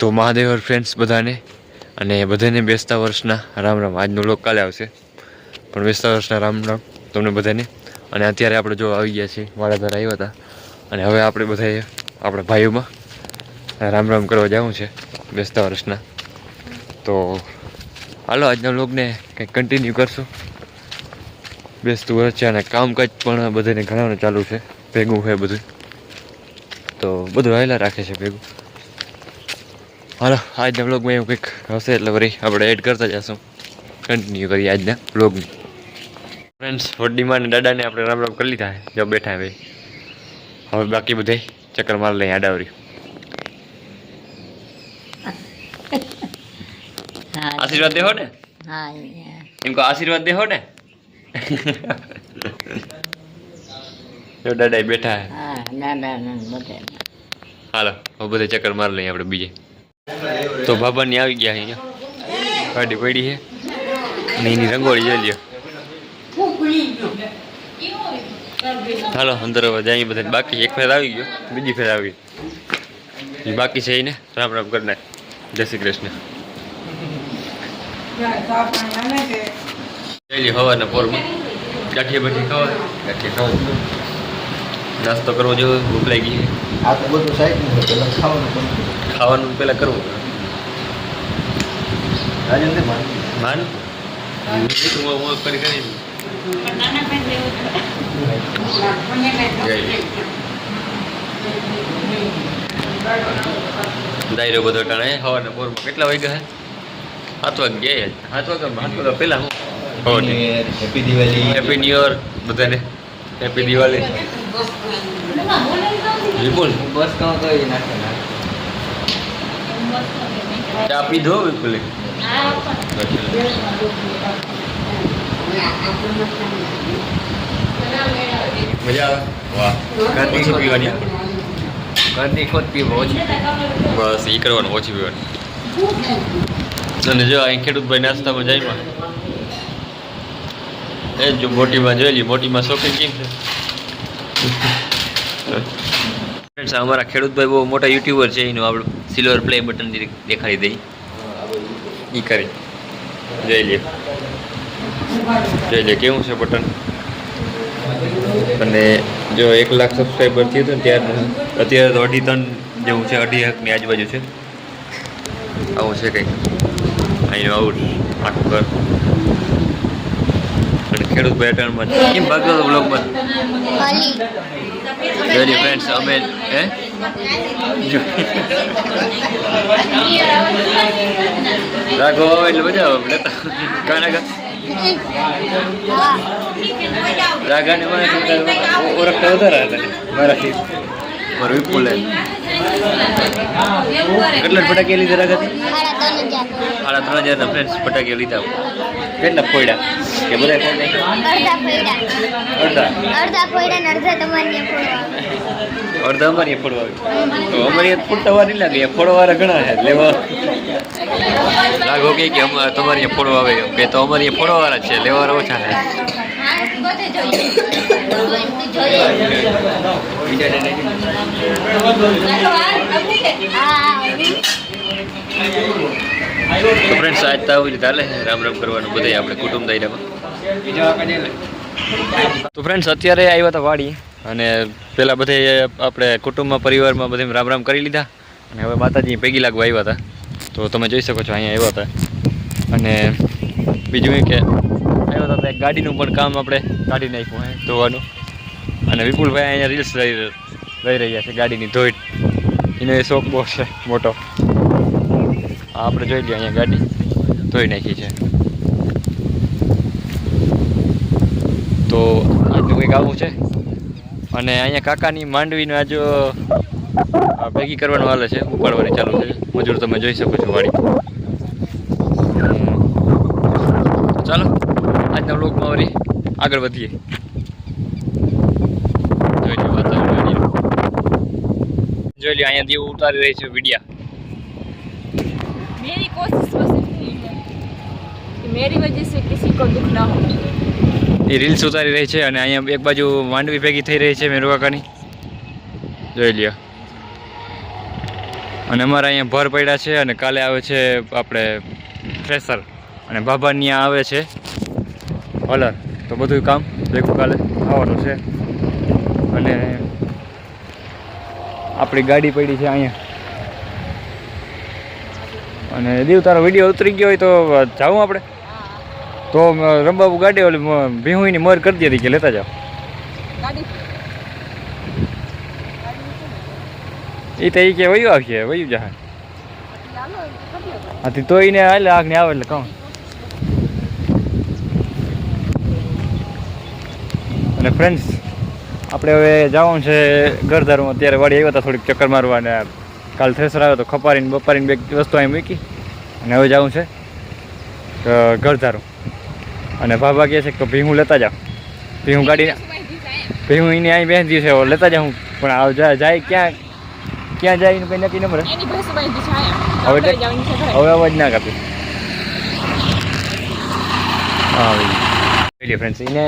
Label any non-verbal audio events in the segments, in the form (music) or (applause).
તો મહાદેવર ફ્રેન્ડ્સ બધાને અને બધાને બેસતા વર્ષના રામ રામ. આજનો લોક કાલે આવશે. પણ બેસતા વર્ષના રામ રામ તમને બધાને. અને અત્યારે આપણે જો આવી ગયા છીએ વાડાધાર આવ્યા હતા. અને હવે આપણે બધાએ આપણા ભાઈઓમાં રામ રામ કરવા જવું છે, બેસતા વર્ષના. તો હાલો, આજના લોકને કંઈક કન્ટિન્યુ કરશું. બેસતું વર્ષ છે અને કામકાજ પણ બધાને ઘણાને ચાલુ છે. ભેગું છે બધું. તો બધું હાયલા રાખે છે ભેગું. હાલો આજના બ્લોગમાં એવું કંઈક હશે એટલે વળી આપણે એડ કરતા જશું કન્ટિન્યુ કરીએ આજના બ્લોગને ફ્રેન્ડ્સ વડીમાં ને દાદાને આપણે રામ રામ કરી લીધા જો બેઠા ભાઈ હવે બાકી બધે ચક્કર માર લઈ આડાવરી. આશીર્વાદ દેહો ને? એમ કહો આશીર્વાદ દેહો ને? જો દાદા બેઠા હાલો હવે બધે ચક્કર માર લઈએ આપણે બીજે. તો બાબાની આવી ગયા અહીંયા. ગાડી પડી છે. અને એની રંગોળી જોઈ લ્યો. હાલો, અંદર હવે જઈએ બધા. બાકી એક ફેર આવી ગયો, બીજી ફેર આવી એ બાકી છે એને. રામ રામ કરી નાખ. જય શ્રી કૃષ્ણ. જઈ લ્યો, હવાના પોરમાં. ગાંઠિયા બાઠી ખાવા. ગાંઠિયા ખાવા. નાસ્તો કરવો જોઈએ ભૂખ લાગી છે. આ તો બધું સાઈડનું છે, પેલા ખાવાનું પણ ખાવાનું પહેલાં કરવું. માન. દાયરો બધો ટાણે. હવાના પોરમાં કેટલા વાગ્યા હે? સાત વાગે ગયા છે. સાત વાગ્યા સાત વાગ્યા પહેલા હું. Happy Diwali happy new year બધાને. હેપી દિવાળી વિપુલ બસ કાં કઈ નાખે ચા પીધો વિપુલે મજા આવે વાહ ઓછી પીવાની ઘરની ખોદ પીવો ઓછી બસ એ કરવાનું ઓછી પીવાની અને જો અહીં ખેડૂતભાઈ નાસ્તામાં જાય એ જો મોટીમાં જોઈ લી મોટીમાં શોખીન કેમ છે? (laughs) અમારા ખેડૂતભાઈ બહુ મોટા યુટ્યુબર છે એનું આપણું સિલ્વર પ્લે બટન દેખાડી દઈ. એ કરી. જોઈ લે. જોઈ લે, કેવું છે બટન અને જો એક લાખ સબસ્ક્રાઈબર થયું હતું ત્યારે અત્યારે તો અઢી ટન જેવું છે, અઢી લાખની આજુબાજુ છે. આવું છે કંઈક. અહીંનું આવું આખું ઘર. અને ખેડૂત પેટર્નમાં કેમ ભાગતો હતો બ્લોગમાં જોઈ ફ્રેન્ડ્સ અમે હે રાખો એટલે આવે લેતા કાના કા રાગાને મને ઓળખતા વધારે મારાથી. મારું વિપુલે કેટલા ફટાકે લીધા રાગાથી સાડા ત્રણ હજારના ફ્રેન્ડ્સ ફટાકે લીધા. કેટલા ફોડ્યા કે બધા ફોડ અડધા પૈડા અડધા? અડધા પૈડા ને અડધા તમારી ફોડવા. અડધા અમારી ફોડવા આવી તો અમારી ફૂટતા વાર નહીં લાગે. ફોડવા વાળા ઘણા છે. લેવા લાગો કે કે અમારે તમારી અહીંયા ફોડવા આવે એમ. કે તો અમારી અહીંયા ફોડવા વાળા છે. લેવા વાળા ઓછા છે. બધે જોઈએ. હા તો ફ્રેન્ડ્સ આજ તો આવી રીતે હાલે રામ રામ કરવાનું બધાય આપણે કુટુંબ દાયરામાં. તો ફ્રેન્ડ્સ અત્યારે આવ્યા હતા વાડી અને પેલા બધે આપણે કુટુંબમાં, પરિવારમાં બધે રામ રામ કરી લીધા. અને હવે માતાજી ભેગી લાગવા આવ્યા હતા તો તમે જોઈ શકો છો, અહીંયા આવ્યા હતા અને બીજું એ કે આવ્યા હતા ગાડીનું પણ કામ આપણે કાઢી નાખ્યું હે, ધોવાનું. અને વિપુલભાઈ અહીંયા રીલ્સ લઈ રહ્યા છે ગાડીની ધોઈ એનો એ શોખ બહુ છે, મોટો. આપણે જોઈ લઈએ અહીંયા ગાડી. ધોઈ નાખી છે. તો આજનું કંઈક આવું છે. અને અહીંયા કાકાની માંડવીનું આજ ભેગી કરવાનું હાલે છે, ઉપાડવાની ચાલુ છે. મજૂર તમે જોઈ શકો છો વાડી. ચાલો, આજના બ્લોગમાં વળી આગળ વધીએ જોઈ લો વાતાવરણ વાડીનું. જોઈ લો અહીંયા દીવ ઉતારી રહી છે વિડિયા मेरी कोशिश बस इतनी है कि मेरी वजह से किसी को दुख ना हो એ રીલ્સ ઉતારી રહી છે અને અહીંયા એક બાજુ માંડવી ભેગી થઈ રહી છે મેરુ કાકાની જોઈ લ્યો અને અમારા અહીંયા ભર પડ્યા છે અને કાલે આવે છે આપણે થ્રેસર અને બાબાની ત્યાં આવે છે હલર તો બધું કામ ભેગું કાલે આવવાનું છે અને આપણી ગાડી પડી છે અહીંયા. અને દીવ તારો વીડિયો ઉતરી ગયો હોય તો જાવું આપણે. તો રંબાબુ ગાડી ઓલી ભીહુની મોર કરી દીધી કે લેતા જાઓ. એ તો એ કે વયું આવશે વયું જહાજ હાથી તો. એને હાલે આગને આવે એટલે કહું. અને ફ્રેન્ડ્સ આપણે હવે જવાનું છે ઘરદારમાં અત્યારે વાડી આવ્યા હતા થોડીક ચક્કર મારવા અને કાલ થ્રેસર આવ્યો તો ખપારીને બપારીને બે વસ્તુ અહીં મૂકી અને હવે જવું છે ઘરધારું અને ભાભા કહે છે કે ભીહું લેતા જાઓ ભીહું ગાડી ભીહું એને અહીં બેસી છે લેતા જાઉં પણ આવ જાય ક્યાં ક્યાં જાય એનું કંઈ નક્કી ન મળે એની ભેંસ બાંધી છે અહીંયા. હવે. હવે અવાજ ના કાપી. હા ફ્રેન્ડ્સ એને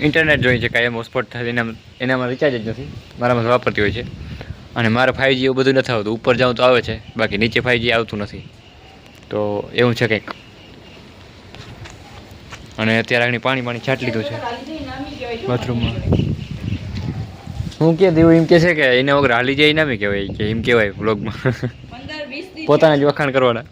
ઇન્ટરનેટ જોઈએ છે કાંઈ એમ હોસ્પોટ થાય એના એનામાં રિચાર્જ જ નથી. મારામાં વાપરતી હોય છે. અને મારે ફાઈવજી એવું બધું નથી આવતું. ઉપર જાઉં તો આવે છે બાકી નીચે ફાઈવજી આવતું નથી. તો એવું છે કંઈક. અને અત્યારે આગળ પાણી પાણી છાંટ લીધું છે. બાથરૂમમાં. હું કે દેવું એમ કે છે કે એના વગર હાલી જાય નામી કહેવાય કે એમ કહેવાય દી પોતાના જ વખાણ કરવાના.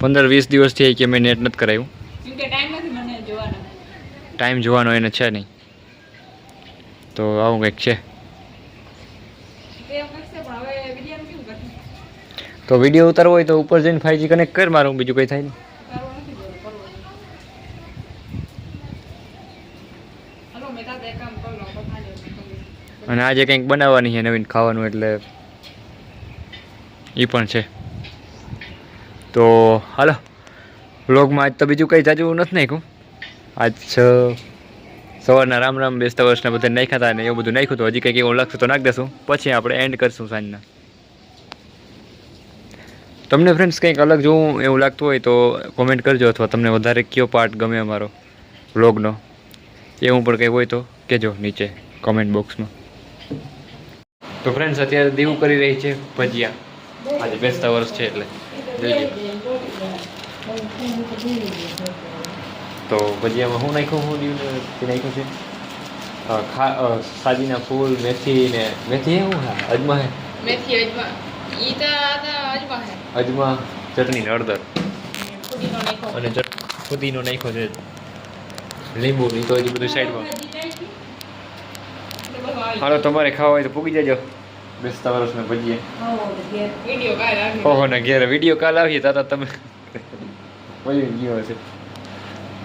પંદર વીસ દિવસથી કે મેં નેટ નથી કરાવ્યું કેમ કે ટાઈમ નથી મને જોવાનો ટાઈમ જોવાનો એને છે નહીં. તો આવું કંઈક છે. તે વીડિયો ઉતારવો હોય તો ઉપર જઈને ફાઈવજી કનેક્ટ કર, મારું બીજું કંઈ થાય નહીં. અને આજે કંઈક બનાવવાની છે નવીન ખાવાનું, એટલે એ પણ છે. તો હાલો વ્લોગમાં આજ તો બીજું કંઈ જાજુ નથી નાખ્યું. આજ સવારના રામ રામ બેસતા વર્ષના બધા નાખ્યા હતા ને એવું બધું નાખ્યું તો હજી કંઈક એવું લખશું તો નાખી દેશું. પછી આપણે એન્ડ કરશું સાંજના. તમને ફ્રેન્ડ્સ કંઈક અલગ જોવું એવું લાગતું હોય તો કોમેન્ટ કરજો અથવા તમને વધારે કયો પાર્ટ ગમે અમારો વ્લોગનો એવું પણ કંઈ હોય તો કહેજો નીચે કોમેન્ટ બોક્સમાં તો ફ્રેન્ડ્સ અત્યારે દીવું કરી રહી છે ભજીયા. આજે બેસતા વર્ષ છે એટલે. તો ભજીયામાં શું નાખ્યું હું દીવને તે નાખ્યું છે? ખા અ, સાજીના ફૂલ મેથી ને મેથી શું હા અજમા હે મેથી અજમા. ઈ તો અજમા હે અજમા. ચટણી ને હળદર અને ફુદીનો નાખ્યો છે લીંબુ. ની તો હજી બધું સાઈડમાં. હાલો તમારે ખાવા હોય તો પૂગી જજો. બેસતા વર્ષના ભજીએ ઓહો ને ઘેર. વીડિયો કાલ આવીએ તાતા તમે. વળી ગયો હશે.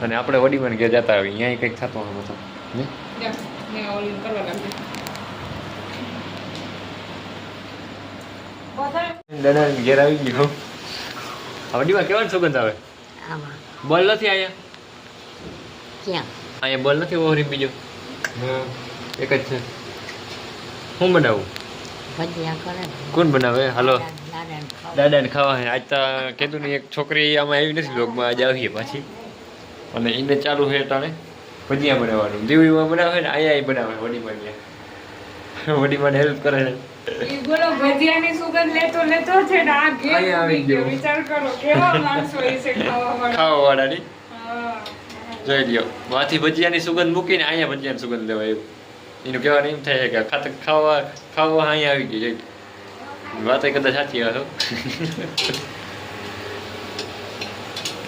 અને આપણે વડીમાં ઘેર જતા આવી અહીંયા કંઈક થતો હોય બધું. દાદા ઘેર આવી ગયો. વડીમાં કેવાની સુગંધ આવે? બોલ નથી અહીંયા ક્યાં? અહીંયા બોલ નથી ઓહરી બીજો? એક જ છે. હું બનાવું? કોણ બનાવે? હાલો. દાદાને ખાવ આજ તો કીધું ને એક છોકરી આમાં આવી નથી બ્લોગમાં આજે આવીએ પાછી. અને એને ચાલુ છે ટાણે. ભજીયા બનાવવાનું. દીવીમાં બનાવે ને અહીંયા બનાવે વડીમાં વડી વડીમાં હેલ્પ કરે છે. બોલો ભજીયાની સુગંધ લેતો લેતો છે ને આ ઘેર આવી ગયો. ગયો. વિચાર કરો કેવા માણસો હશે ખાવાવાળા. ખાવા વાળાની જોઈ લ્યો. માથી ભજીયાની સુગંધ મૂકીને અહીંયા ભજીયાની સુગંધ લેવાય એવું. એનું કહેવાનું એમ થાય છે કે ખાતર ખાવા ખાવા અહીંયા આવી ગઈ જોઈ વાત એ કદાચ સાચી હશે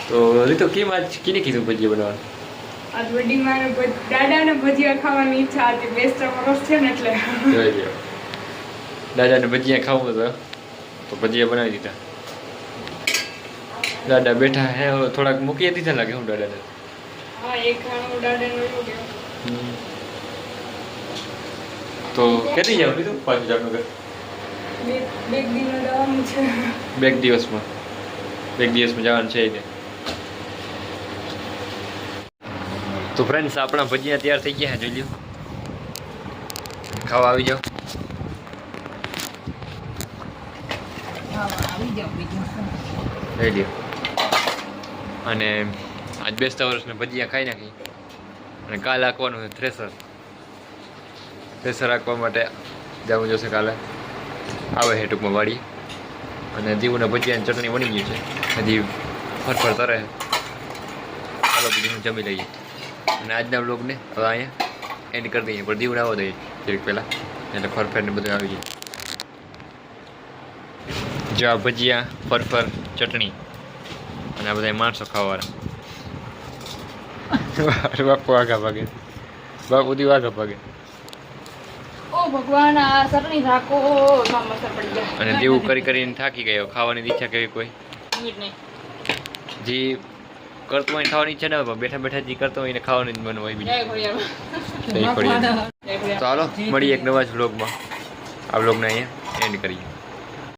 તો રીતો કેમ આજ કીને કીધું ભજીયા બનાવવાનું? આજ wedding માં દાદાને ભજીયા ખાવાની ઈચ્છા હતી બેસ્ટ વર્ષ છે ને એટલે. દાદાને ભજીયા ખાવું તો તો ભજીયા બનાવી દીધા. દાદા બેઠા હે થોડાક મૂકી દીધા લાગે હું દાદાને. હા એક ખાણું દાદાને ઓલું તો કેટલી જાવ લીધું પાછું જામનગર બે દિવસમાં. બે દિવસમાં જવાનું છે એને તો ફ્રેન્ડ્સ આપણા ભજીયા તૈયાર થઈ ગયા, જોઈ લો ખાવા આવી જાઓ. લઈ લ્યો. અને આજ બેસતા વર્ષને ભજીયા ખાઈ નાખી. અને કાલે આંકવાનું છે થ્રેસર થ્રેસર આંકવા માટે જવું જોશે કાલે. આવે છે ટૂંકમાં વાળી અને દીવને ભજીયાની ચટણી બની ગઈ છે. હજી ફરફર તરે. ચાલો બીજું જમી લઈએ. અને આજના બ્લોગને હવે અહીંયા એન્ડ કરી દઈએ. પણ દીવને આવો દઈએ. જરીક પહેલાં. એટલે ફરફરને બધું આવી જાય. જો ભજીયા ફરફર ચટણી અને આ બધા માણસો ખાવાવાળા. બાપુ આગા ભાગે. બાપુ દી આગા ભાગે. ભગવાન આ ચટણી રાખો સમસ્યા પડી ગયા. અને દેવું કરી કરીને થાકી ગયો. ખાવાની ઈચ્છા કરી કોઈ? જે કરતો હોય ખાવાની ઈચ્છા ના હોય બેઠા બેઠા જે કરતો હોય એને ખાવાનું જ મન હોય બીજું. તો હાલો મળીએ એક નવા જ વ્લોગમાં આ વ્લોગને અહીંયા એન્ડ કરીએ.